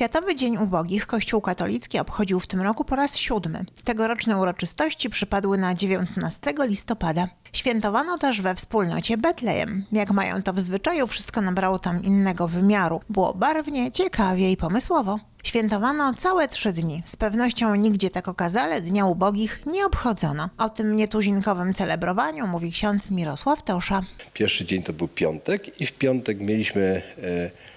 Światowy Dzień Ubogich Kościół katolicki obchodził w tym roku po raz siódmy. Tegoroczne uroczystości przypadły na 19 listopada. Świętowano też we wspólnocie Betlejem. Jak mają to w zwyczaju, wszystko nabrało tam innego wymiaru. Było barwnie, ciekawie i pomysłowo. Świętowano całe trzy dni. Z pewnością nigdzie tak okazale Dnia Ubogich nie obchodzono. O tym nietuzinkowym celebrowaniu mówi ksiądz Mirosław Tosza. Pierwszy dzień to był piątek i w piątek mieliśmy e,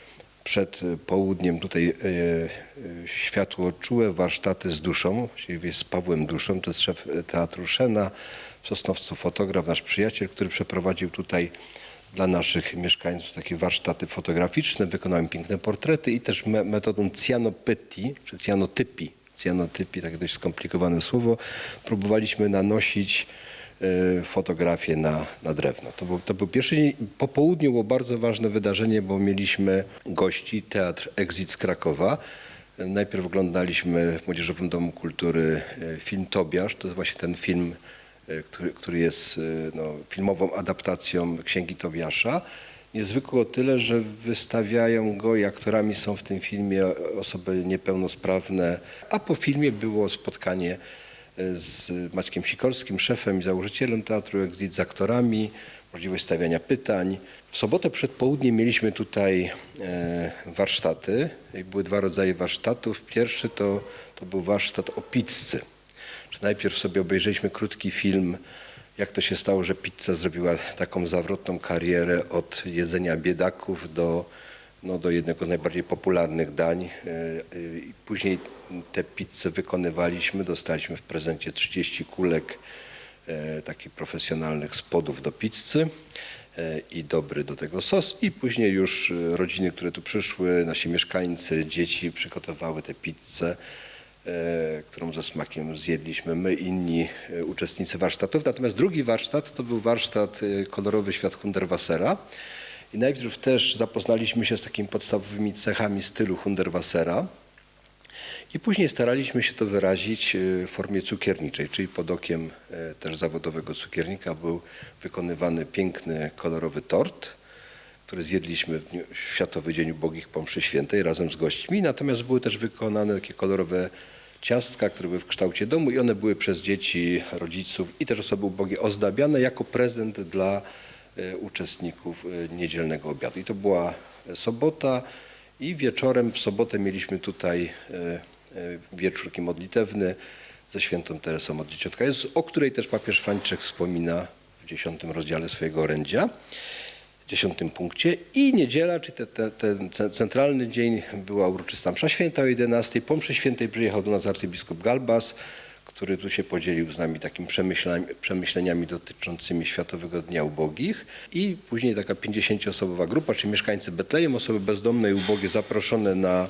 przed południem tutaj e, e, światło czułe warsztaty z duszą, właściwie z Pawłem Duszą, to jest szef Teatru Szena, w Sosnowcu fotograf, nasz przyjaciel, który przeprowadził tutaj dla naszych mieszkańców takie warsztaty fotograficzne, wykonałem piękne portrety i też me- metodą cyanopetti, czy cyanotypii, cyanotypii, takie dość skomplikowane słowo, próbowaliśmy nanosić fotografię na, na drewno. To był, to był pierwszy dzień. Po południu było bardzo ważne wydarzenie, bo mieliśmy gości, Teatr Exit z Krakowa. Najpierw oglądaliśmy w Młodzieżowym Domu Kultury e, film Tobiasz. To jest właśnie ten film, e, który, który jest no, filmową adaptacją Księgi Tobiasza. Niezwykły o tyle, że wystawiają go i aktorami są w tym filmie osoby niepełnosprawne, a po filmie było spotkanie z Maćkiem Sikorskim, szefem i założycielem Teatru Exit, z aktorami, możliwość stawiania pytań. W sobotę przed południem mieliśmy tutaj e, warsztaty. Były dwa rodzaje warsztatów. Pierwszy to, to był warsztat o pizzy. Najpierw sobie obejrzeliśmy krótki film, jak to się stało, że pizza zrobiła taką zawrotną karierę od jedzenia biedaków do, no, do jednego z najbardziej popularnych dań. E, e, Później te pizze wykonywaliśmy, dostaliśmy w prezencie 30 kulek e, takich profesjonalnych spodów do pizzy i dobry do tego sos i później już rodziny, które tu przyszły, nasi mieszkańcy, dzieci przygotowały tę pizzę, którą ze smakiem zjedliśmy my, inni uczestnicy warsztatów. Natomiast drugi warsztat to był warsztat kolorowy świat Hunderwassera. I najpierw też zapoznaliśmy się z takimi podstawowymi cechami stylu Hunderwassera. I później staraliśmy się to wyrazić e, w formie cukierniczej, czyli pod okiem e, też zawodowego cukiernika był wykonywany piękny, kolorowy tort, który zjedliśmy w dniu- Światowy Dzień Ubogich po mszy świętej razem z gośćmi. Natomiast były też wykonane takie kolorowe ciastka, które były w kształcie domu i one były przez dzieci, rodziców i też osoby ubogie ozdabiane jako prezent dla uczestników e, niedzielnego obiadu. I to była e, sobota i wieczorem w sobotę mieliśmy tutaj e, e, wieczór taki modlitewny ze świętą Teresą od Dzieciątka o której też papież Franciszek wspomina w dziesiątym rozdziale swojego orędzia, dziesiątym punkcie. I niedziela, czyli te, te, ten ce- centralny dzień, była uroczysta msza święta o 11. Po mszy świętej przyjechał do nas arcybiskup Galbas, który tu się podzielił z nami takimi przemyśleniami, przemyśleniami dotyczącymi Światowego Dnia Ubogich i później taka 50-osobowa grupa, czyli mieszkańcy Betlejem, osoby bezdomne i ubogie zaproszone na,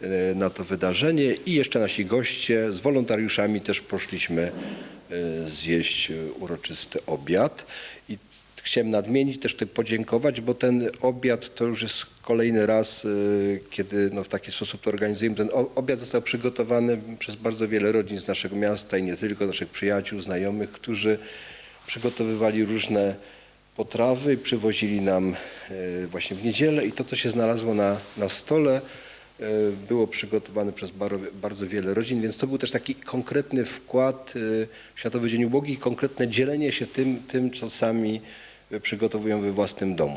e, na to wydarzenie. I jeszcze nasi goście. Z wolontariuszami też poszliśmy e, zjeść e, uroczysty obiad. I chciałem nadmienić, też tutaj podziękować, bo ten obiad to już jest kolejny raz, y, kiedy no, w taki sposób to organizujemy. Ten obiad został przygotowany przez bardzo wiele rodzin z naszego miasta i nie tylko, naszych przyjaciół, znajomych, którzy przygotowywali różne potrawy przywozili nam y, właśnie w niedzielę i to, co się znalazło na, na stole, y, było przygotowane przez bardzo wiele rodzin, więc to był też taki konkretny wkład w Światowy Dzień Ubogich, konkretne dzielenie się tym, tym co sami przygotowują we własnym domu.